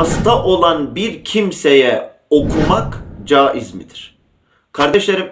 hasta olan bir kimseye okumak caiz midir? Kardeşlerim,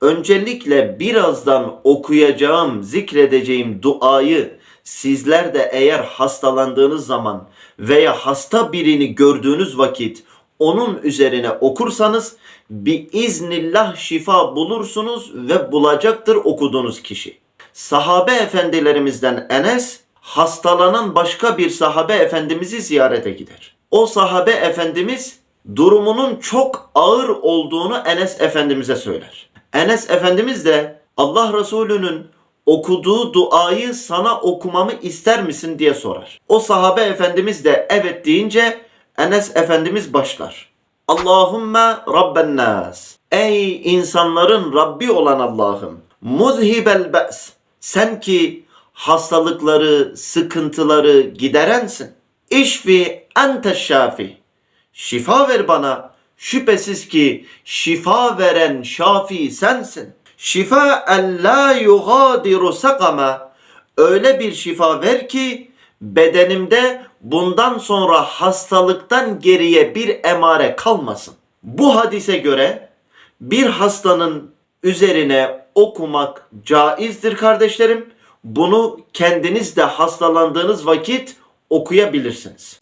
öncelikle birazdan okuyacağım, zikredeceğim duayı sizler de eğer hastalandığınız zaman veya hasta birini gördüğünüz vakit onun üzerine okursanız bir iznillah şifa bulursunuz ve bulacaktır okuduğunuz kişi. Sahabe efendilerimizden Enes hastalanan başka bir sahabe efendimizi ziyarete gider. O sahabe efendimiz durumunun çok ağır olduğunu Enes efendimize söyler. Enes efendimiz de Allah Resulü'nün okuduğu duayı sana okumamı ister misin diye sorar. O sahabe efendimiz de evet deyince Enes efendimiz başlar. Allahümme Rabben nas. Ey insanların Rabbi olan Allah'ım. Muzhibel be's. Sen ki hastalıkları, sıkıntıları giderensin. İşfi ente şafi. Şifa ver bana. Şüphesiz ki şifa veren şafi sensin. Şifa en la yugadiru sakama. Öyle bir şifa ver ki bedenimde bundan sonra hastalıktan geriye bir emare kalmasın. Bu hadise göre bir hastanın üzerine okumak caizdir kardeşlerim. Bunu kendiniz de hastalandığınız vakit okuyabilirsiniz.